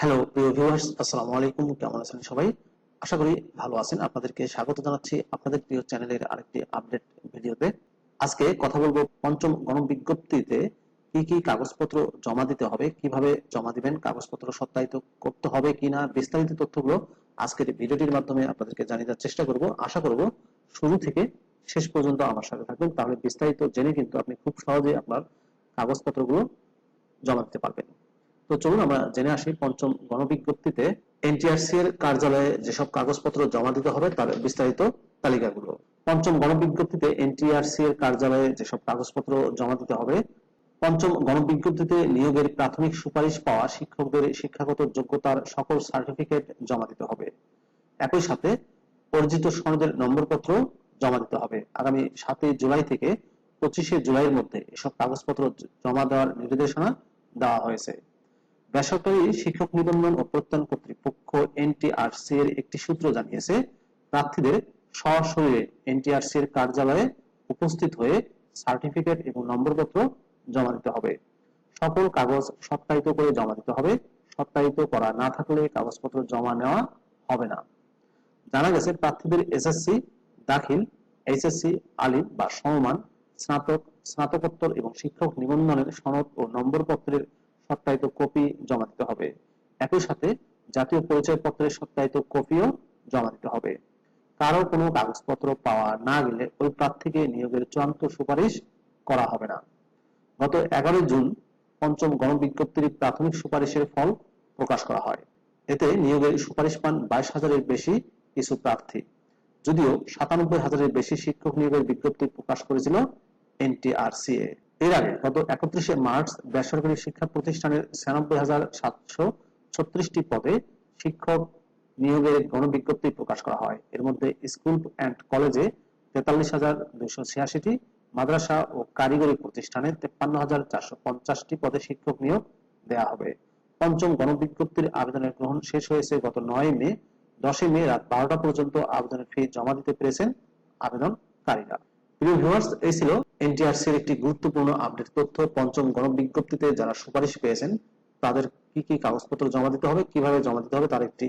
Hello প্রিয় viewers আসসালামু আলাইকুম। কেমন আছেন সবাই? আশা করি ভালো আছেন। আপনাদেরকে স্বাগত জানাচ্ছি আপনাদের প্রিয় চ্যানেলের আরেকটি আপডেট ভিডিওতে। আজকে কথা বলব পঞ্চম গণবিজ্ঞপ্তিতে কি কি কাগজপত্র জমা দিতে হবে, কীভাবে জমা দিবেন, কাগজপত্র সত্যায়িত করতে হবে কিনা, বিস্তারিত তথ্যগুলো আজকের ভিডিওটির মাধ্যমে আপনাদেরকে জানিয়ে দেওয়ার চেষ্টা করব। আশা করব শুরু থেকে শেষ পর্যন্ত আমার সাথে থাকবেন তাহলে বিস্তারিত জেনে কিন্তু আপনি খুব সহজে আপনার কাগজপত্রগুলো জমা দিতে পারবেন। তো চলুন আমরা জেনে আসি পঞ্চম গণবিজ্ঞপ্তিতে এনটিআরসি এর কার্যালয়ে যেসব কাগজপত্র জমা দিতে হবে তার বিস্তারিত তালিকাগুলো। পঞ্চম গণবিজ্ঞপ্তিতে এনটিআরসি এর কার্যালয়ে যেসব কাগজপত্র জমা দিতে হবে, পঞ্চম গণবিজ্ঞপ্তিতে নিয়োগের প্রাথমিক সুপারিশ পাওয়া শিক্ষকদের শিক্ষাগত যোগ্যতার সকল সার্টিফিকেট জমা দিতে হবে। একই সাথে অর্জিত সনদের নম্বরপত্র জমা দিতে হবে। আগামী সাতই জুলাই থেকে পঁচিশে জুলাইয়ের মধ্যে এসব কাগজপত্র জমা দেওয়ার নির্দেশনা দেওয়া হয়েছে। বেসরকারি শিক্ষক নিবন্ধন ও প্রত্যয়ন কর্তৃপক্ষ এনটিআরসি এর একটি সূত্র জানিয়েছে, প্রার্থীদের সশরীরে এনটিআরসি এর কার্যালয়ে উপস্থিত হয়ে সার্টিফিকেট এবং নম্বরপত্র জমা দিতে হবে। সকল কাগজ সত্যায়িত করে জমা দিতে হবে। সত্যায়িত করা না থাকলে কাগজপত্র জমা নেওয়া হবে না। জানা গেছে, প্রার্থীদের এসএসসি দাখিল, এইচএসসি আলিম বা সমমান, স্নাতক, স্নাতকোত্তর এবং শিক্ষক নিবন্ধনের সনদ ও নম্বরপত্রের সত্যায়িত কপি জমা দিতে হবে। একই সাথে জাতীয় পরিচয়পত্রের সত্যায়িত কপিও জমা দিতে হবে। কারও কোনো কাগজপত্র পাওয়া না গেলে ওই প্রার্থীকে নিয়োগের চূড়ান্ত সুপারিশ করা হবে না। গত এগারোই জুন পঞ্চম গণবিজ্ঞপ্তির প্রাথমিক সুপারিশের ফল প্রকাশ করা হয়। এতে নিয়োগের সুপারিশ পান বাইশ হাজারের বেশি কিছু প্রার্থী। যদিও সাতানব্বই হাজারের বেশি শিক্ষক নিয়োগের বিজ্ঞপ্তি প্রকাশ করেছিল এনটিআরসিএ। এর আগে গত একত্রিশে মার্চ বেসরকারি শিক্ষা প্রতিষ্ঠানের ছিয়ানব্বই হাজার সাতশো ছত্রিশটি পদে শিক্ষক নিয়োগের গণবিজ্ঞপ্তি প্রকাশ করা হয়। এর মধ্যে স্কুল অ্যান্ড কলেজে তেতাল্লিশ হাজার দুইশো ছিয়াশিটি, মাদ্রাসা ও কারিগরি প্রতিষ্ঠানে তেপ্পান্ন হাজার চারশো পঞ্চাশটি পদে শিক্ষক নিয়োগ দেওয়া হবে। পঞ্চম গণবিজ্ঞপ্তির আবেদনের গ্রহণ শেষ হয়েছে গত নয় মে। দশই মে রাত বারোটা পর্যন্ত আবেদনের ফি জমা দিতে পেরেছেন আবেদনকারীরা। প্রিয় ভিউয়ার্স এই ছিল এনটিআরসির একটি গুরুত্বপূর্ণ আপডেট তথ্য পঞ্চম গণবিজ্ঞপ্তিতে যারা সুপারিশ পেয়েছেন, তাদের কি কি কাগজপত্র জমা দিতে হবে, কীভাবে জমা দিতে হবে, তার একটি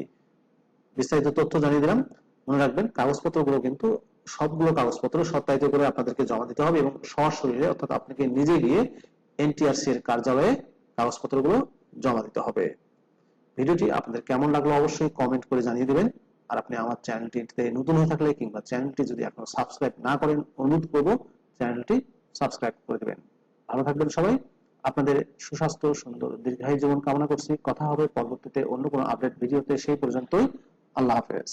বিস্তারিত তথ্য জানিয়ে দিলাম। মনে রাখবেন, কাগজপত্রগুলো কিন্তু সবগুলো কাগজপত্র সত্যায়িত করে আপনাদেরকে জমা দিতে হবে এবং সশরীরে, অর্থাৎ আপনাকে নিজে গিয়ে এনটিআরসি এর কার্যালয়ে কাগজপত্রগুলো জমা দিতে হবে। ভিডিওটি আপনাদের কেমন লাগল অবশ্যই কমেন্ট করে জানিয়ে দিবেন। আর আপনি আমার চ্যানেলটিতে নতুন হয়ে থাকলে কিংবা চ্যানেলটি যদি এখনও সাবস্ক্রাইব না করেন, অনুরোধ করব চ্যানেলটি সাবস্ক্রাইব করে দেবেন। ভালো থাকবেন সবাই। আপনাদের সুস্বাস্থ্য, সুন্দর, দীর্ঘায়ু জীবন কামনা করছি। কথা হবে পরবর্তীতে অন্য কোনো আপডেট ভিডিওতে, সেই পর্যন্তই। আল্লাহ হাফেজ।